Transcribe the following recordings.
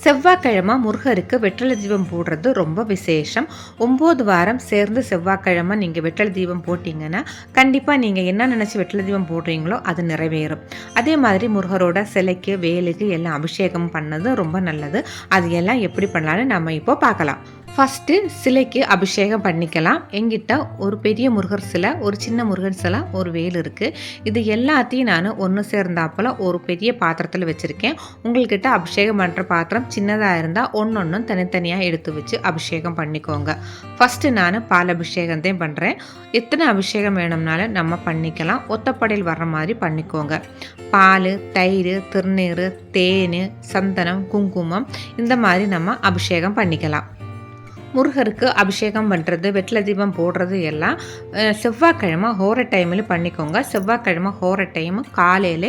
செவ்வாய்க்கிழமை முருகருக்கு வெற்றிலை தீபம் போடுறது ரொம்ப விசேஷம். ஒம்பது வாரம் சேர்ந்து செவ்வாய்க்கிழமை நீங்கள் வெற்றிலை தீபம் போட்டிங்கன்னா கண்டிப்பாக நீங்கள் என்ன நினச்சி வெற்றிலை தீபம் போடுறீங்களோ அது நிறைவேறும். அதே மாதிரி முருகரோட சிலைக்கு வேலுக்கு எல்லாம் அபிஷேகம் பண்ணது ரொம்ப நல்லது. அது எல்லாம் எப்படி பண்ணலான்னு நம்ம இப்போ பார்க்கலாம். ஃபஸ்ட்டு சிலைக்கு அபிஷேகம் பண்ணிக்கலாம். எங்கிட்ட ஒரு பெரிய முருகர் சிலை ஒரு சின்ன முருகன் சிலை ஒரு வேல் இருக்குது இது எல்லாத்தையும் நான் ஒன்று சேர்ந்தாப்பில் ஒரு பெரிய பாத்திரத்தில் வச்சுருக்கேன். உங்கள்கிட்ட அபிஷேகம் பண்ணுற பாத்திரம் சின்னதாக இருந்தால் ஒன்று ஒன்றும் தனித்தனியாக எடுத்து வச்சு அபிஷேகம் பண்ணிக்கோங்க. ஃபஸ்ட்டு நான் பால் அபிஷேகம் தான் பண்ணுறேன் எத்தனை அபிஷேகம் வேணும்னாலும் நம்ம பண்ணிக்கலாம். ஒத்தப்படையில் வர்ற மாதிரி பண்ணிக்கோங்க. பால் தயிர் திருநீர் தேன் சந்தனம் குங்குமம் இந்த மாதிரி நம்ம அபிஷேகம் பண்ணிக்கலாம். முருகருக்கு அபிஷேகம் பண்ணுறது வெற்றிலை தீபம் போடுறது எல்லாம் செவ்வாய்க்கிழமை ஹோர டைமில் பண்ணிக்கோங்க. செவ்வாய்க்கிழமை ஹோர டைம் காலையில்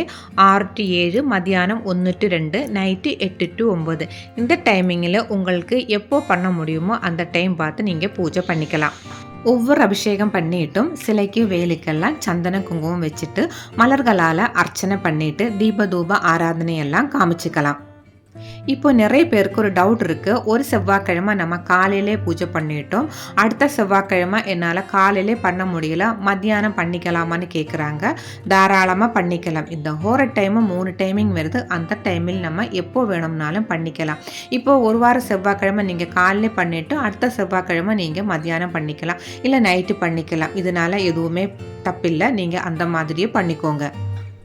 ஆறு டு ஏழு மதியானம் ஒன்று டு ரெண்டு நைட்டு எட்டு டு ஒம்பது இந்த டைமிங்கில் உங்களுக்கு எப்போ பண்ண முடியுமோ அந்த டைம் பார்த்து நீங்கள் பூஜை பண்ணிக்கலாம். ஒவ்வொரு அபிஷேகம் பண்ணிட்டும் சிலைக்கு வேலுக்கெல்லாம் சந்தன குங்குமம் வச்சுட்டு மலர்களால் அர்ச்சனை பண்ணிட்டு தீப தூப ஆராதனை காமிச்சிக்கலாம். இப்போ நிறைய பேருக்கு ஒரு டவுட் இருக்குது ஒரு செவ்வாய்க்கிழமை நம்ம காலையிலே பூஜை பண்ணிட்டோம். அடுத்த செவ்வாய்க்கிழமை என்னால் காலையிலே பண்ண முடியல. மத்தியானம் பண்ணிக்கலாமான்னு கேட்குறாங்க தாராளமாக பண்ணிக்கலாம். இந்த ஹோர டைமு மூணு டைமிங் வருது. அந்த டைமில் நம்ம எப்போ வேணும்னாலும் பண்ணிக்கலாம். இப்போ ஒரு வாரம் செவ்வாய்க்கிழமை நீங்கள் காலையிலே பண்ணிவிட்டு அடுத்த செவ்வாய்க்கிழமை நீங்கள் மத்தியானம் பண்ணிக்கலாம். இல்லை நைட்டு பண்ணிக்கலாம். இதனால் எதுவுமே தப்பில்லை. நீங்கள் அந்த மாதிரியே பண்ணிக்கோங்க.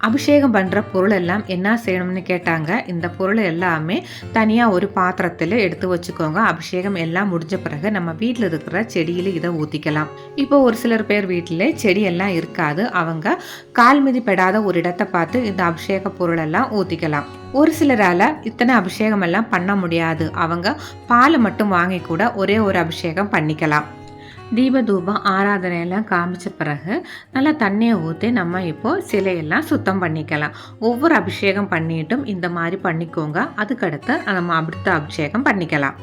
அபிஷேகம் பண்ணுற பொருள் எல்லாம் என்ன செய்யணும்னு கேட்டாங்க. இந்த பொருள் எல்லாமே தனியாக ஒரு பாத்திரத்தில் எடுத்து வச்சுக்கோங்க. அபிஷேகம் எல்லாம் முடிஞ்ச பிறகு நம்ம வீட்டில் இருக்கிற செடியில் இதை ஊற்றிக்கலாம் இப்போ ஒரு சிலர் பேர் வீட்டில் செடி எல்லாம் இருக்காது. அவங்க கால் மிதிப்படாத ஒரு இடத்தை பார்த்து இந்த அபிஷேக பொருள் எல்லாம் ஊற்றிக்கலாம் ஒரு சிலரால் இத்தனை அபிஷேகம் எல்லாம் பண்ண முடியாது. அவங்க பால் மட்டும் வாங்கி கூட ஒரே ஒரு அபிஷேகம் பண்ணிக்கலாம். தீபதூபம் ஆராதனையெல்லாம் காமிச்ச பிறகு நல்லா தண்ணியை ஊற்றி நம்ம இப்போது சிலையெல்லாம் சுத்தம் பண்ணிக்கலாம். ஒவ்வொரு அபிஷேகம் பண்ணிட்டும் இந்த மாதிரி பண்ணிக்கோங்க. அதுக்கடுத்து நம்ம அடுத்த அபிஷேகம் பண்ணிக்கலாம்.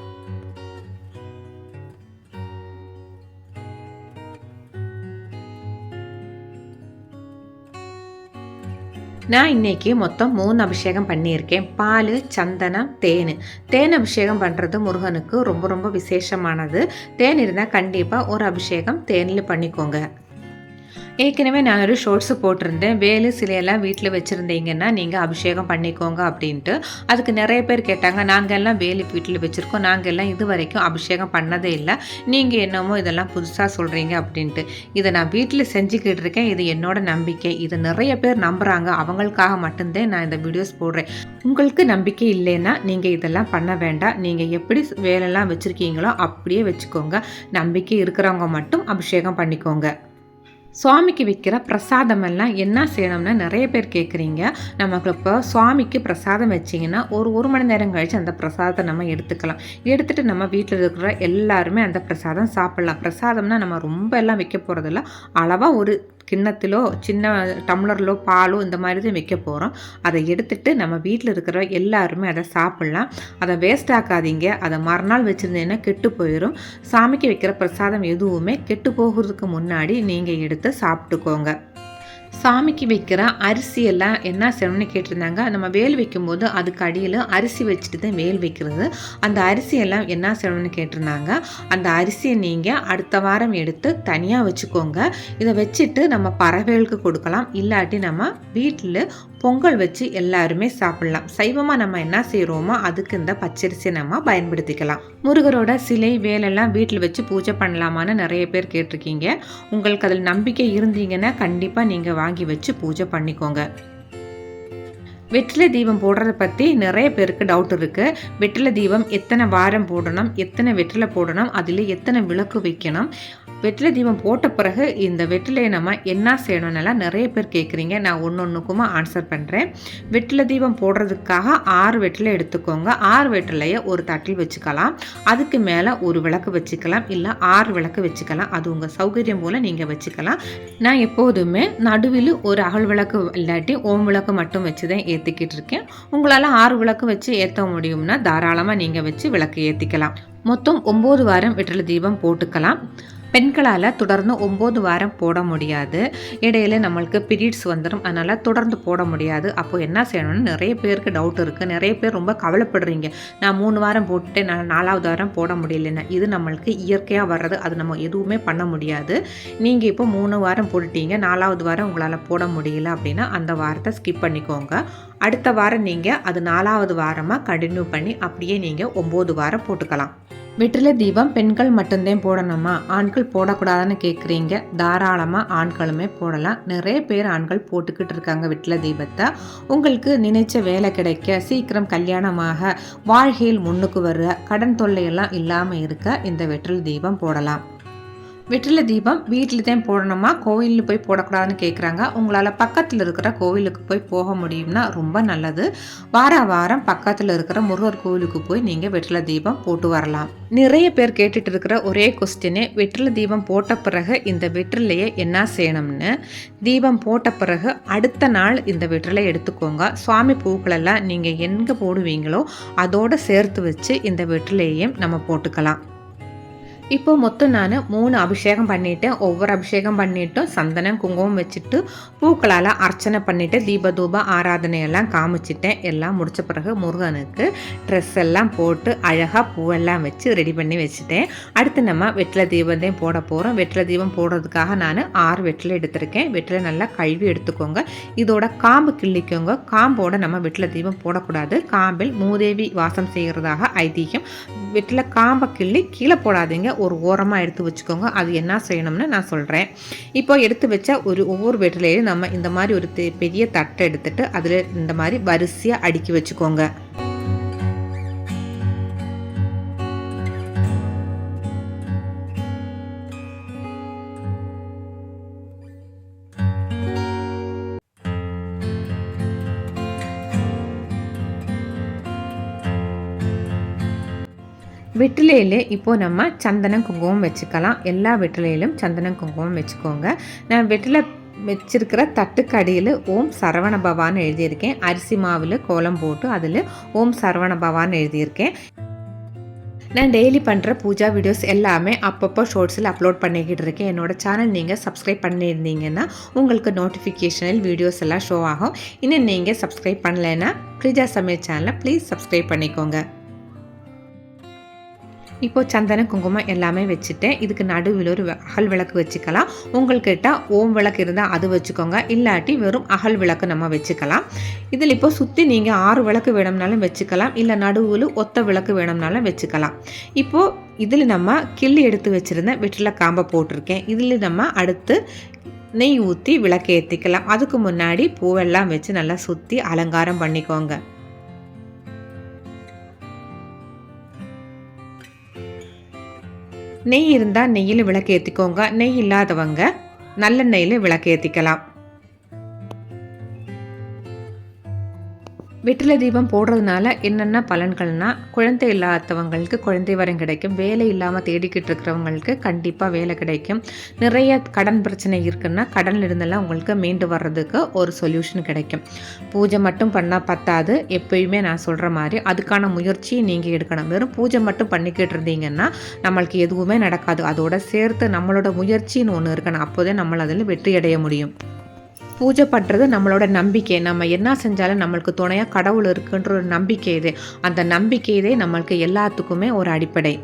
நான் இன்னைக்கு மொத்தம் மூணு அபிஷேகம் பண்ணியிருக்கேன். பால் சந்தனம் தேன். தேன் அபிஷேகம் பண்ணுறது முருகனுக்கு ரொம்ப ரொம்ப விசேஷமானது. தேன் இருந்தால் கண்டிப்பாக ஒரு அபிஷேகம் தேனில் பண்ணிக்கோங்க. ஏற்கனவே நான் ஒரு ஷோர்ட்ஸு போட்டிருந்தேன். வேலு சிலையெல்லாம் வீட்டில் வச்சுருந்தீங்கன்னா நீங்கள் அபிஷேகம் பண்ணிக்கோங்க அப்படின்ட்டு. அதுக்கு நிறைய பேர் கேட்டாங்க நாங்கள் எல்லாம் வேலு வீட்டில் வச்சுருக்கோம். நாங்கள் எல்லாம் இது வரைக்கும் அபிஷேகம் பண்ணதே இல்லை. நீங்கள் என்னமோ இதெல்லாம் புதுசாக சொல்கிறீங்க அப்படின்ட்டு. இதை நான் வீட்டில் செஞ்சுக்கிட்டு இருக்கேன். இது என்னோட நம்பிக்கை. இதை நிறைய பேர் நம்புகிறாங்க அவங்களுக்காக மட்டும்தான் நான் இந்த வீடியோஸ் போடுறேன். உங்களுக்கு நம்பிக்கை இல்லைன்னா நீங்கள் இதெல்லாம் பண்ண வேண்டாம். நீங்கள் எப்படி வேலையெல்லாம் வச்சுருக்கீங்களோ அப்படியே வச்சுக்கோங்க. நம்பிக்கை இருக்கிறவங்க மட்டும் அபிஷேகம் பண்ணிக்கோங்க. சுவாமிக்கு விற்கிற பிரசாதமெல்லாம் என்ன செய்யணும்னா நிறைய பேர் கேட்குறீங்க நமக்கு இப்போ சுவாமிக்கு பிரசாதம் வச்சிங்கன்னா ஒரு ஒரு மணி நேரம் கழித்து அந்த பிரசாதத்தை நம்ம எடுத்துக்கலாம். எடுத்துட்டு நம்ம வீட்டில் இருக்கிற எல்லாருமே அந்த பிரசாதம் சாப்பிட்லாம். பிரசாதம்னா நம்ம ரொம்ப எல்லாம் வைக்க போகிறதில்ல அளவாக ஒரு கிண்ணத்திலோ சின்ன டம்ளர்லோ பாலோ இந்த மாதிரி தான் வைக்க போகிறோம் அதை எடுத்துட்டு நம்ம வீட்டில் இருக்கிற எல்லாருமே அதை சாப்பிட்லாம். அதை வேஸ்ட் ஆக்காதீங்க. அதை மறுநாள் வச்சுருந்தீங்கன்னா கெட்டு போயிடும் சாமிக்கு வைக்கிற பிரசாதம் எதுவுமே கெட்டு போகிறதுக்கு முன்னாடி நீங்கள் எடுத்து சாப்பிட்டுக்கோங்க. சாமிக்கு வைக்கிற அரிசியெல்லாம் என்ன செய்யணும்னு கேட்டிருந்தாங்க. நம்ம வேல் வைக்கும்போது அதுக்கு அடியில் அரிசி வச்சுட்டு தான் வேல் வைக்கிறது. அந்த அரிசியெல்லாம் என்ன செய்யணும்னு கேட்டிருந்தாங்க. அந்த அரிசியை நீங்கள் அடுத்த வாரம் எடுத்து தனியாக வச்சுக்கோங்க. இதை வச்சுட்டு நம்ம பறவைகளுக்கு கொடுக்கலாம். இல்லாட்டி நம்ம வீட்டில் பொங்கல் வச்சு எல்லாருமே சாப்பிடலாம். சைவமாக நம்ம என்ன செய்கிறோமோ அதுக்கு இந்த பச்சரிசியை நம்ம பயன்படுத்திக்கலாம். முருகரோட சிலை வேலெல்லாம் வீட்டில் வச்சு பூஜை பண்ணலாமான்னு நிறைய பேர் கேட்டிருக்கீங்க. உங்களுக்கு அதில் நம்பிக்கை இருந்தீங்கன்னா கண்டிப்பாக நீங்கள் வாங்கி வச்சு பூஜை பண்ணிக்கோங்க. வெற்றிலை தீபம் போடுறத பற்றி நிறைய பேருக்கு டவுட் இருக்குது வெற்றிலை தீபம் எத்தனை வாரம் போடணும் எத்தனை வெற்றிலை போடணும் அதில் எத்தனை விளக்கு வைக்கணும் வெற்றிலை தீபம் போட்ட பிறகு இந்த வெற்றிலையை நம்ம என்ன செய்யணும்னெல்லாம் நிறைய பேர் கேட்குறீங்க. நான் ஒன்று ஒன்றுக்குமா ஆன்சர் பண்ணுறேன் வெற்றிலை தீபம் போடுறதுக்காக ஆறு வெற்றிலை எடுத்துக்கோங்க. ஆறு வெற்றிலையை ஒரு தட்டில் வச்சுக்கலாம். அதுக்கு மேலே ஒரு விளக்கு வச்சுக்கலாம். இல்லை ஆறு விளக்கு வச்சுக்கலாம். அது உங்கள் சௌகரியம் போல் நீங்கள் வச்சுக்கலாம். நான் எப்போதுமே நடுவில் ஒரு அகல் விளக்கு இல்லாட்டி ஓம் விளக்கு மட்டும் வச்சு தான் ஏற்றிக்கிட்டு இருக்கேன். உங்களால் ஆறு விளக்கு வச்சு ஏற்ற முடியும்னா தாராளமாக நீங்கள் வச்சு விளக்கு ஏற்றிக்கலாம் மொத்தம் ஒம்பது வாரம் வெற்றில தீபம் போட்டுக்கலாம். பெண்களால் தொடர்ந்து ஒம்பது வாரம் போட முடியாது. இடையில நம்மளுக்கு பீரியட்ஸ் வந்துடும் அதனால் தொடர்ந்து போட முடியாது. அப்போ என்ன செய்யணும்னு நிறைய பேருக்கு டவுட் இருக்குது நிறைய பேர் ரொம்ப கவலைப்படுறீங்க. நான் மூணு வாரம் போட்டுட்டு நான் நாலாவது வாரம் போட முடியலன்னா இது நம்மளுக்கு இயற்கையாக வர்றது. அது நம்ம எதுவுமே பண்ண முடியாது. நீங்கள் இப்போ மூணு வாரம் போட்டுட்டீங்க. நாலாவது வாரம் உங்களால் போட முடியல அப்படின்னா அந்த வாரத்தை ஸ்கிப் பண்ணிக்கோங்க. அடுத்த வாரம் நீங்கள் அது நாலாவது வாரமாக கண்டினியூ பண்ணி அப்படியே நீங்கள் ஒம்பது வாரம் போட்டுக்கலாம். வெற்றிலை தீபம் பெண்கள் மட்டும்தான் போடணுமா? ஆண்கள் போடக்கூடாதுன்னு கேட்குறீங்க தாராளமாக ஆண்களுமே போடலாம். நிறைய பேர் ஆண்கள் போட்டுக்கிட்டு இருக்காங்க வெற்றிலை தீபத்தை. உங்களுக்கு நினைச்ச வேலை கிடைக்க சீக்கிரம் கல்யாணமாக வாழ்கையில் முன்னுக்கு வர கடன் தொல்லையெல்லாம் இல்லாமல் இருக்க இந்த வெற்றிலை தீபம் போடலாம். வெற்றிலை தீபம் வீட்டில் தான் போடணுமா? கோவிலில் போய் போடக்கூடாதுன்னு கேட்குறாங்க உங்களால் பக்கத்தில் இருக்கிற கோவிலுக்கு போய் போக முடியும்னா ரொம்ப நல்லது. வார வாரம் பக்கத்தில் இருக்கிற முருகர் கோவிலுக்கு போய் நீங்கள் வெற்றிலை தீபம் போட்டு வரலாம். நிறைய பேர் கேட்டுட்டு இருக்கிற ஒரே கொஸ்டினே வெற்றில தீபம் போட்ட பிறகு இந்த வெற்றிலையை என்ன செய்யணும்னு? தீபம் போட்ட பிறகு அடுத்த நாள் இந்த வெற்றிலை எடுத்துக்கோங்க. சுவாமி பூக்களெல்லாம் நீங்கள் எங்கே போடுவீங்களோ அதோடு சேர்த்து வச்சு இந்த வெற்றிலையையும் நம்ம போட்டுக்கலாம். இப்போ மொத்தம் நான் மூணு அபிஷேகம் பண்ணிவிட்டேன் ஒவ்வொரு அபிஷேகம் பண்ணிட்டும் சந்தனம் குங்குமம் வச்சுட்டு பூக்களால் அர்ச்சனை பண்ணிவிட்டு தீபதூப ஆராதனையெல்லாம் காமிச்சிட்டேன். எல்லாம் முடித்த பிறகு முருகனுக்கு ட்ரெஸ் எல்லாம் போட்டு அழகாக பூவெல்லாம் வச்சு ரெடி பண்ணி வச்சுட்டேன். அடுத்து நம்ம வெற்றில தீபத்தையும் போட போகிறோம் வெற்றில தீபம் போடுறதுக்காக நான் ஆறு வெற்றிலை எடுத்திருக்கேன். வெற்றில நல்லா கழுவி எடுத்துக்கோங்க. இதோட காம்பு கிள்ளிக்கோங்க. காம்போட நம்ம வெற்றில தீபம் போடக்கூடாது. காம்பில் மூதேவி வாசம் செய்கிறதாக ஐதீகம். வெற்றில காம்பை கிள்ளி கீழே போடாதீங்க. ஒரு ஓரமாக எடுத்து வச்சுக்கோங்க. அது என்ன செய்யணும்னு நான் சொல்கிறேன் இப்போ எடுத்து வச்ச ஒரு ஒவ்வொரு வெற்றிலையும் நம்ம இந்த மாதிரி ஒரு பெரிய தட்டை எடுத்துட்டு அதில் இந்த மாதிரி வரிசையாக அடுக்கி வச்சுக்கோங்க. வெற்றிலையிலே இப்போது நம்ம சந்தனம் குங்குமம் வச்சுக்கலாம். எல்லா வெற்றிலையிலும் சந்தனம் குங்குமம் வச்சுக்கோங்க. நான் வெற்றிலை வச்சிருக்கிற தட்டுக்கடியில் ஓம் சரவண பவான்னு எழுதியிருக்கேன். அரிசி மாவில் கோலம் போட்டு அதில் ஓம் சரவண பவான்னு எழுதியிருக்கேன். நான் டெய்லி பண்ணுற பூஜா வீடியோஸ் எல்லாமே அப்பப்போ ஷோர்ட்ஸில் அப்லோட் பண்ணிக்கிட்டு இருக்கேன். என்னோடய சேனல் நீங்கள் சப்ஸ்கிரைப் பண்ணியிருந்தீங்கன்னா உங்களுக்கு நோட்டிஃபிகேஷனில் வீடியோஸ் எல்லாம் ஷோ ஆகும். இன்னும் நீங்கள் சப்ஸ்கிரைப் பண்ணலைன்னா ப்ரீஜா சமையல் சேனலை ப்ளீஸ் சப்ஸ்கிரைப் பண்ணிக்கோங்க. இப்போது சந்தன குங்குமம் எல்லாமே வச்சுட்டேன் இதுக்கு நடுவில் ஒரு அகல் விளக்கு வச்சுக்கலாம். உங்கள்கிட்ட ஓம் விளக்கு இருந்தால் அது வச்சுக்கோங்க. இல்லாட்டி வெறும் அகல் விளக்கு நம்ம வச்சுக்கலாம். இதில் இப்போ சுற்றி நீங்கள் ஆறு விளக்கு வேணும்னாலும் வச்சுக்கலாம். இல்லை நடுவில் ஒத்த விளக்கு வேணும்னாலும் வச்சுக்கலாம். இப்போது இதில் நம்ம கிள்ளி எடுத்து வச்சுருந்த வெற்றில காம்பை போட்டிருக்கேன். இதில் நம்ம அடுத்து நெய் ஊற்றி விளக்கு ஏற்றிக்கலாம் அதுக்கு முன்னாடி பூவெல்லாம் வச்சு நல்லா சுற்றி அலங்காரம் பண்ணிக்கோங்க. நெய் இருந்தால் நெய்யில் விளக்கு ஏற்றிக்கோங்க நெய் இல்லாதவங்க நல்ல நெய்யில் விளக்கு ஏற்றிக்கலாம் வெற்றிலை தீபம் போடுறதுனால என்னென்ன பலன்கள்னா குழந்தை இல்லாதவங்களுக்கு குழந்தை வரம் கிடைக்கும். வேலை இல்லாமல் தேடிக்கிட்டு இருக்கிறவங்களுக்கு கண்டிப்பாக வேலை கிடைக்கும். நிறைய கடன் பிரச்சனை இருக்குன்னா கடனில் இருந்தெல்லாம் உங்களுக்கு மீண்டு வர்றதுக்கு ஒரு சொல்யூஷன் கிடைக்கும். பூஜை மட்டும் பண்ணால் பத்தாது. எப்பயுமே நான் சொல்கிற மாதிரி அதுக்கான முயற்சியை நீங்கள் எடுக்கணும். வெறும் பூஜை மட்டும் பண்ணிக்கிட்டு இருந்தீங்கன்னா நம்மளுக்கு எதுவுமே நடக்காது. அதோட சேர்த்து நம்மளோட முயற்சின்னு ஒன்று இருக்கணும். அப்போதே நம்மளை அதில் வெற்றி அடைய முடியும். பூஜை பண்ணுறது நம்மளோட நம்பிக்கை. நம்ம என்ன செஞ்சாலும் நம்மளுக்கு துணையாக கடவுள் இருக்குன்ற ஒரு நம்பிக்கை இது. அந்த நம்பிக்கை இதே நம்மளுக்கு எல்லாத்துக்குமே ஒரு அடிப்படை.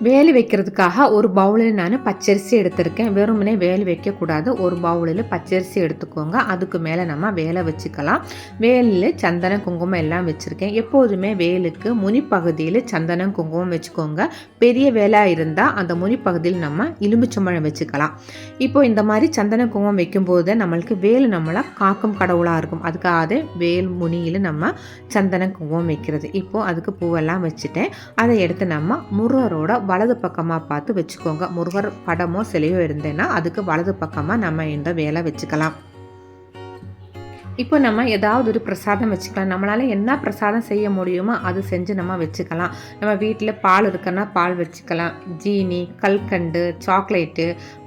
வேலி வைக்கிறதுக்காக ஒரு பவுலில் நான் பச்சரிசி எடுத்திருக்கேன். வெறுமனே வேலி வைக்கக்கூடாது. ஒரு பவுலில் பச்சரிசி எடுத்துக்கோங்க. அதுக்கு மேலே நம்ம வேலை வச்சுக்கலாம். வேலில் சந்தனம் குங்குமம் எல்லாம் வச்சுருக்கேன். எப்போதுமே வேலுக்கு முனிப்பகுதியில் சந்தனம் குங்குமம் வச்சுக்கோங்க. பெரிய வேலாக இருந்தால் அந்த முனிப்பகுதியில் நம்ம இலும்புச்சம்பழம் வச்சுக்கலாம். இப்போ இந்த மாதிரி சந்தன குங்குமம் வைக்கும்போது நம்மளுக்கு வேல் நம்மளை காக்கும் கடவுளாக இருக்கும். அதுக்காக வேல் முனியில் நம்ம சந்தன குங்குமம் வைக்கிறது. இப்போது அதுக்கு பூவெல்லாம் வச்சுட்டேன். அதை எடுத்து நம்ம முருகரோட வலது பக்கமாக பார்த்து வச்சுக்கோங்க. முருகர் படமோ சிலையோ இருந்தேன்னா அதுக்கு வலது பக்கமாக நம்ம இந்த வேலை வச்சுக்கலாம். இப்போ நம்ம ஏதாவது ஒரு பிரசாதம் வச்சுக்கலாம். நம்மளால் என்ன பிரசாதம் செய்ய முடியுமோ அது செஞ்சு நம்ம வச்சுக்கலாம். நம்ம வீட்டில் பால் இருக்குன்னா பால் வச்சுக்கலாம். ஜீனி கல்கண்டு சாக்லேட்டு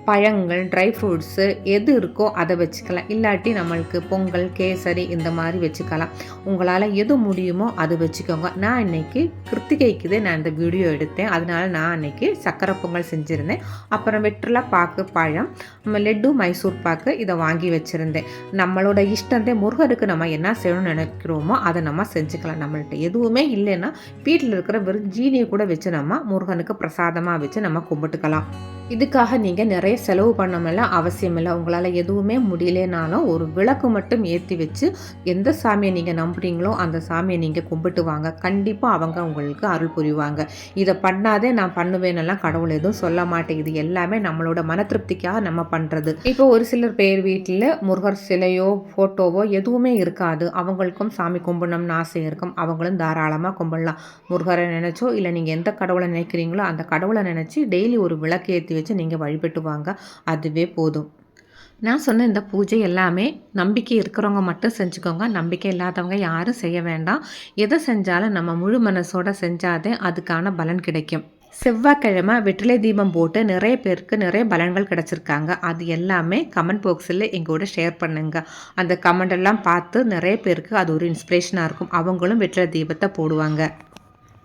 பழங்கள் ட்ரை ஃப்ரூட்ஸு எது இருக்கோ அதை வச்சுக்கலாம். இல்லாட்டி நம்மளுக்கு பொங்கல் கேசரி இந்த மாதிரி வச்சுக்கலாம். உங்களால் எது முடியுமோ அது வச்சுக்கோங்க. நான் இன்னைக்கு கிருத்திகைக்கு நான் இந்த வீடியோ எடுத்தேன். அதனால நான் அன்னைக்கு சக்கரை பொங்கல் செஞ்சுருந்தேன். அப்புறம் வெற்றிலை பாக்கு பழம் நம்ம மைசூர் பாக்கு இதை வாங்கி வச்சுருந்தேன். நம்மளோட இஷ்டத்தை முருகருக்கு நம்ம என்ன செய்யணும்னு நினைக்கிறோமோ அதை நம்ம செஞ்சுக்கலாம். நம்மள்கிட்ட எதுவுமே இல்லைன்னா வீட்டில் இருக்கிற வெறும் ஜீனியை கூட வச்சு நம்ம முருகனுக்கு பிரசாதமாக வச்சு நம்ம கும்பிட்டுக்கலாம். இதுக்காக நீங்கள் நிறைய செலவு பண்ணமெல்லாம் அவசியம் இல்லை. உங்களால் எதுவுமே முடியலனாலும் ஒரு விளக்கு மட்டும் ஏற்றி வச்சு எந்த சாமியை நீங்கள் நம்புறீங்களோ அந்த சாமியை நீங்கள் கும்பிட்டு வாங்க. கண்டிப்பாக அவங்க உங்களுக்கு அருள் புரிவாங்க. இதை பண்ணாதே நான் பண்ணுவேனெல்லாம் கடவுள் எதுவும் சொல்ல மாட்டேங்குது. எல்லாமே நம்மளோட மன திருப்திக்காக நம்ம பண்ணுறது இப்போ ஒரு சிலர் பேர் வீட்டில் முருகர் சிலையோ ஃபோட்டோவோ எதுவுமே இருக்காது. அவங்களுக்கும் சாமி கும்பிடணும்னு ஆசை இருக்கும். அவங்களும் தாராளமாக கும்பிடலாம். முருகரை நினச்சோ இல்லை நீங்கள் எந்த கடவுளை நினைக்கிறீங்களோ அந்த கடவுளை நினச்சி டெய்லி ஒரு விளக்கு ஏற்றி வச்சு நீங்கள் வழிபட்டு வாங்க. அதுவே போதும். நான் சொன்ன இந்த பூஜை எல்லாமே நம்பிக்கை இருக்கிறவங்க மட்டும் செஞ்சுக்கோங்க. நம்பிக்கை இல்லாதவங்க யாரும் செய்ய வேண்டாம். எதை செஞ்சாலும் நம்ம முழு மனசோட செஞ்சாதே அதுக்கான பலன் கிடைக்கும். செவ்வாய்க்கிழமை வெற்றிலை தீபம் போட்டு நிறைய பேருக்கு நிறைய பலன்கள் கிடச்சிருக்காங்க. அது எல்லாமே கமெண்ட் பாக்ஸில் எங்களோட ஷேர் பண்ணுங்க. அந்த கமெண்ட் எல்லாம் பார்த்து நிறைய பேருக்கு அது ஒரு இன்ஸ்பிரேஷனாக இருக்கும். அவங்களும் வெற்றிலை தீபத்தை போடுவாங்க.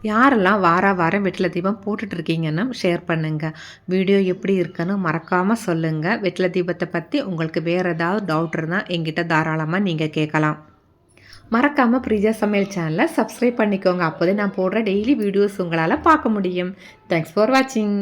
யாரெல்லாம் வார வாரம் வெற்றிலை தீபம் போட்டுட்டு இருக்கீங்கன்னு ஷேர் பண்ணுங்கள் வீடியோ எப்படி இருக்குன்னு மறக்காமல் சொல்லுங்கள் வெட்டில தீபத்தை பற்றி உங்களுக்கு வேறு ஏதாவது டவுட் இருந்தால் எங்கிட்ட தாராளமாக நீங்கள் கேட்கலாம். மறக்காமல் ப்ரீஜா சமையல் சேனலை சப்ஸ்கிரைப் பண்ணிக்கோங்க. அப்போதே நான் போடுற டெய்லி வீடியோஸ் உங்களால் பார்க்க முடியும். தேங்க்ஸ் ஃபார் வாட்சிங்